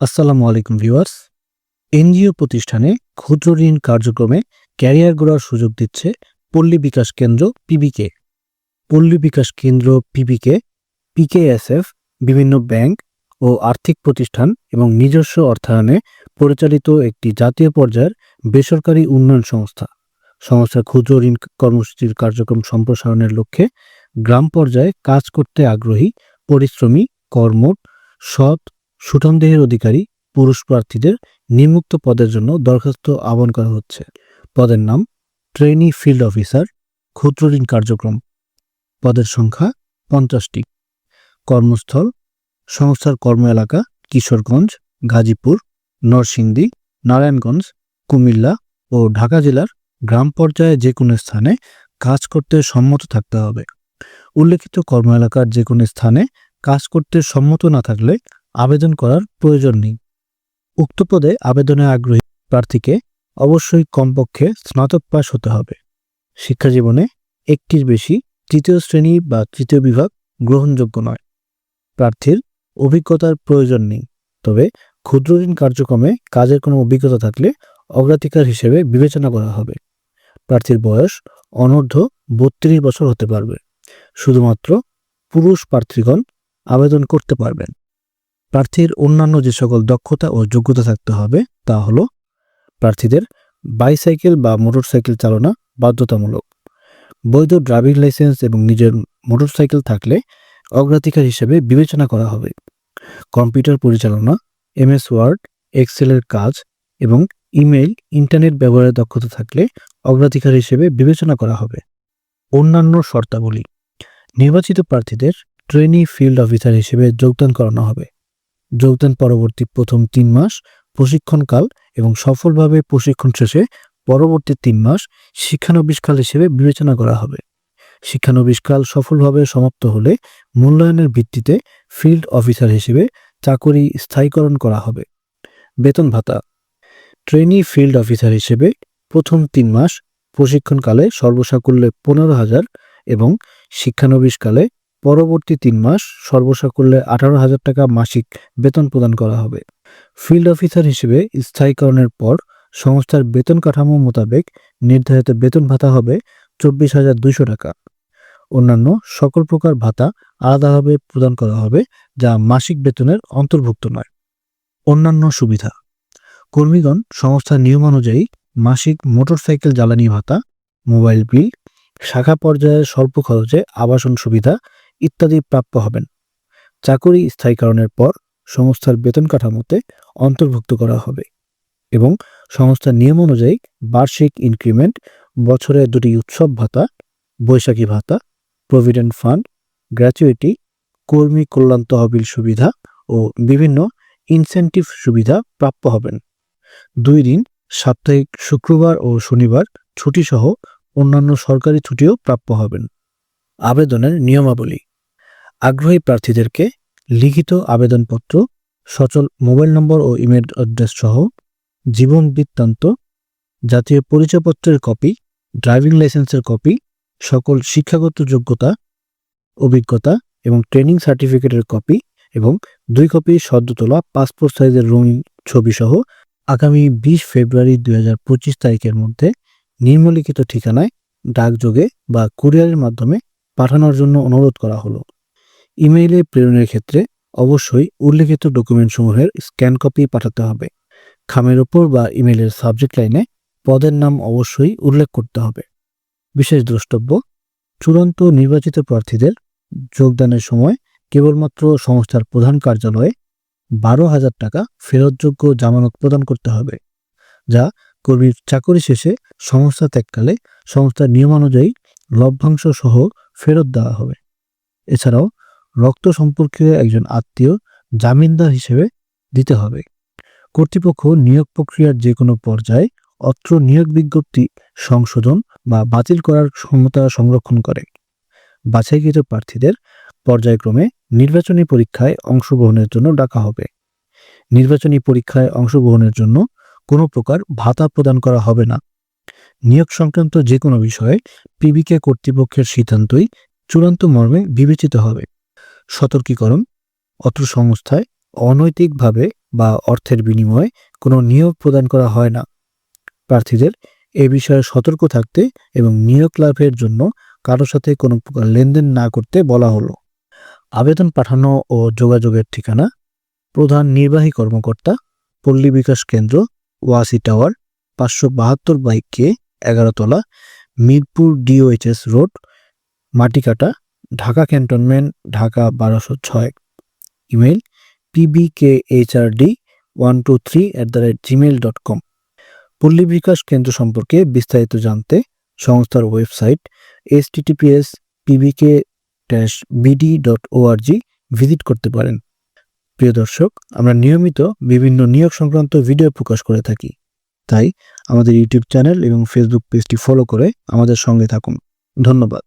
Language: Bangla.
আসসালামু আলাইকুম ভিউয়ার্স। এনজিও প্রতিষ্ঠানে ক্ষুদ্র ঋণ কার্যক্রমে ক্যারিয়ার গড়ার সুযোগ দিচ্ছে পল্লী বিকাশ কেন্দ্র পিবিকে। পল্লী বিকাশ কেন্দ্র পিবিকে, পিকেএসএফ, বিভিন্ন ব্যাংক ও আর্থিক প্রতিষ্ঠান এবং নিজস্ব অর্থায়নে পরিচালিত একটি জাতীয় পর্যায়ের বেসরকারি উন্নয়ন সংস্থা। সংস্থার ক্ষুদ্র ঋণ কর্মসূচির কার্যক্রম সম্প্রসারণের লক্ষ্যে গ্রাম পর্যায়ে কাজ করতে আগ্রহী, পরিশ্রমী, কর্মঠ, সৎ সুঠামদেহের অধিকারী পুরুষ প্রার্থীদের নিম্মুক্ত পদের জন্য দরখাস্ত আহ্বান করা হচ্ছে। পদের নাম ট্রেনি ফিল্ড অফিসার ক্ষুদ্র ঋণ কার্যক্রম। পদের সংখ্যা পঞ্চাশটি। কর্মস্থল সংস্থার কর্ম এলাকা কিশোরগঞ্জ, গাজীপুর, নরসিংদী, নারায়ণগঞ্জ, কুমিল্লা ও ঢাকা জেলার গ্রাম পর্যায়ে যে কোনো স্থানে কাজ করতে সম্মত থাকতে হবে। উল্লেখিত কর্ম এলাকার যে কোনো স্থানে কাজ করতে সম্মত না থাকলে আবেদন করার প্রয়োজন নেই। উক্ত পদে আবেদনে আগ্রহী প্রার্থীকে অবশ্যই কমপক্ষে স্নাতক পাস হতে হবে। শিক্ষাজীবনে একটির বেশি তৃতীয় শ্রেণি বা তৃতীয় বিভাগ গ্রহণযোগ্য নয়। প্রার্থীর অভিজ্ঞতার প্রয়োজন নেই, তবে ক্ষুদ্র ঋণ কার্যক্রমে কাজের কোনো অভিজ্ঞতা থাকলে অগ্রাধিকার হিসেবে বিবেচনা করা হবে। প্রার্থীর বয়স অনূর্ধ্ব বত্রিশ বছর হতে পারবে। শুধুমাত্র পুরুষ প্রার্থীগণ আবেদন করতে পারবেন। প্রার্থীর অন্যান্য যে সকল দক্ষতা ও যোগ্যতা থাকতে হবে, তা হলো প্রার্থীদের বাইসাইকেল বা মোটরসাইকেল চালনা বাধ্যতামূলক। বৈধ ড্রাইভিং লাইসেন্স এবং নিজের মোটরসাইকেল থাকলে অগ্রাধিকার হিসেবে বিবেচনা করা হবে। কম্পিউটার পরিচালনা, এমএস ওয়ার্ড, এক্সেলের কাজ এবং ইমেইল, ইন্টারনেট ব্যবহারের দক্ষতা থাকলে অগ্রাধিকার হিসেবে বিবেচনা করা হবে। অন্যান্য শর্তাবলী, নির্বাচিত প্রার্থীদের ট্রেনি ফিল্ড অফিসার হিসেবে যোগদান করানো হবে। যোগদান পরবর্তী প্রথম তিন মাস, প্রশিক্ষণকাল এবং সফলভাবে প্রশিক্ষণ শেষে পরবর্তী তিন মাস শিক্ষানবিশকাল হিসেবে বিবেচনা করা হবে। শিক্ষানবিশকাল সফলভাবে সমাপ্ত হলে মূল্যায়নের ভিত্তিতে ফিল্ড অফিসার হিসেবে চাকরি স্থায়ীকরণ করা হবে। বেতন ভাতা। ট্রেনি ফিল্ড অফিসার হিসেবে প্রথম তিন মাস প্রশিক্ষণকালে সর্বসাকুল্যে পনেরো হাজার এবং শিক্ষানবিশকালে পরবর্তী তিন মাস সর্বসাকুল্যে আঠারো হাজার টাকা মাসিক বেতন প্রদান করা হবে। ফিল্ড অফিসার হিসেবে স্থায়ীকরণের পর সংস্থার বেতন কাঠামো মোতাবেক নির্ধারিত বেতন ভাতা হবে চব্বিশ হাজার দুইশো টাকা। অন্যান্য সকল প্রকার ভাতা আলাদাভাবে প্রদান করা হবে যা মাসিক বেতনের অন্তর্ভুক্ত নয়। অন্যান্য সুবিধা। কর্মীগণ সংস্থার নিয়মানুযায়ী মাসিক মোটরসাইকেল জ্বালানি ভাতা, মোবাইল বিল, শাখা পর্যায়ে স্বল্প খরচে আবাসন সুবিধা ইত্যাদি প্রাপ্য হবেন। চাকুরি স্থায়ীকরণের পর সংস্থার বেতন কাঠামোতে অন্তর্ভুক্ত করা হবে এবং সংস্থার নিয়ম অনুযায়ী বার্ষিক ইনক্রিমেন্ট, বছরে দুটি উৎসব ভাতা, বৈশাখী ভাতা, প্রভিডেন্ট ফান্ড, গ্র্যাচুইটি, কর্মী কল্যাণ তহবিল সুবিধা ও বিভিন্ন ইনসেন্টিভ সুবিধা প্রাপ্য হবেন। দুই দিন সাপ্তাহিক শুক্রবার ও শনিবার ছুটি সহ অন্যান্য সরকারি ছুটিও প্রাপ্য হবেন। আবেদনের নিয়মাবলী আগ্রহী প্রার্থীদেরকে লিখিত আবেদনপত্র, সচল মোবাইল নম্বর ও ইমেল অ্যাড্রেস সহ জীবন বৃত্তান্ত, জাতীয় পরিচয়পত্রের কপি, ড্রাইভিং লাইসেন্সের কপি, সকল শিক্ষাগত যোগ্যতা, অভিজ্ঞতা এবং ট্রেনিং সার্টিফিকেটের কপি এবং দুই কপি সদ্য তোলা পাসপোর্ট সাইজের রঙিন ছবি সহ আগামী বিশ ফেব্রুয়ারি দু হাজার পঁচিশ তারিখের মধ্যে নিম্নলিখিত ঠিকানায় ডাকযোগে বা কুরিয়ারের মাধ্যমে পাঠানোর জন্য অনুরোধ করা হলো। ইমেইলে প্রেরণের ক্ষেত্রে অবশ্যই উল্লেখিত ডকুমেন্টসমূহের স্ক্যান কপি পাঠাতে হবে। খামের ওপর বা ইমেইলের সাবজেক্ট লাইনে পদের নাম অবশ্যই উল্লেখ করতে হবে। বিশেষ দ্রষ্টব্য, চূড়ান্ত নির্বাচিত প্রার্থীদের যোগদানের সময় কেবলমাত্র সংস্থার প্রধান কার্যালয়ে বারো হাজার টাকা ফেরতযোগ্য জামানত প্রদান করতে হবে, যা কর্মীর চাকরি শেষে সংস্থা ত্যাগকালে সংস্থার নিয়মানুযায়ী লভ্যাংশ সহ ফেরত দেওয়া হবে। এছাড়াও রক্ত সম্পর্কীয় একজন আত্মীয় জামিনদার হিসেবে দিতে হবে। কর্তৃপক্ষ নিয়োগ প্রক্রিয়ার যে কোনো পর্যায়ে অত্র নিয়োগ বিজ্ঞপ্তি সংশোধন বা বাতিল করার ক্ষমতা সংরক্ষণ করে। বাছাইকৃত প্রার্থীদের পর্যায়ক্রমে নির্বাচনী পরীক্ষায় অংশগ্রহণের জন্য ডাকা হবে। নির্বাচনী পরীক্ষায় অংশগ্রহণের জন্য কোনো প্রকার ভাতা প্রদান করা হবে না। নিয়োগ সংক্রান্ত যে কোনো বিষয়ে পিবিকে কর্তৃপক্ষের সিদ্ধান্তই চূড়ান্ত মর্মে বিবেচিত হবে। সতর্কীকরণ, অত্র সংস্থায় অনৈতিকভাবে বা অর্থের বিনিময়ে কোনো নিয়োগ প্রদান করা হয় না। প্রার্থীদের এ বিষয়ে সতর্ক থাকতে এবং নিয়োগ লাভের জন্য কারোর সাথে কোনো প্রকার লেনদেন না করতে বলা হলো। আবেদন পাঠানো ও যোগাযোগের ঠিকানা, প্রধান নির্বাহী কর্মকর্তা, পল্লী বিকাশ কেন্দ্র, ওয়াসি টাওয়ার, পাঁচশো বাহাত্তর বাইক কে, এগারোতলা, Mirpur DOHS road, Matikata Dhaka cantonment, Dhaka বারোশো ছয়। Email PBKHRD one two three at the rate Gmail dot com Palli Bikash Kendra সম্পর্কে বিস্তারিত জানতে সংস্থার website S HTTPS PBK dash BD dot ORG visit করতে পারেন। প্রিয় দর্শক, আমরা নিয়মিত বিভিন্ন নিয়োগ সংক্রান্ত ভিডিও প্রকাশ করে থাকি। তাই আমাদের ইউটিউব চ্যানেল এবং ফেসবুক পেজটি ফলো করে আমাদের সঙ্গে থাকুন। ধন্যবাদ।